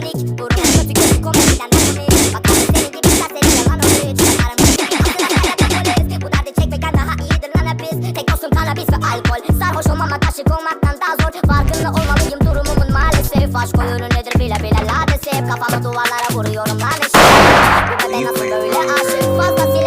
alkolik Burnu kötü kötü komediden alkolik Bak abi senin gibi serseri yalan oluyor. Hiç yaparım Aslında bu derdi çekmekten daha iyidir lan hapis Tek dostum kanabis ve alkol. Sarhoş olmamak aşık olmaktan daha zor. Farkında olmalıyım durumumun maalesef. Aşk oyunu nedir bile bile ladesef Kafamı duvarlara vuruyorum lan eşit Bu bebe nasıl böyle aşık? Fazla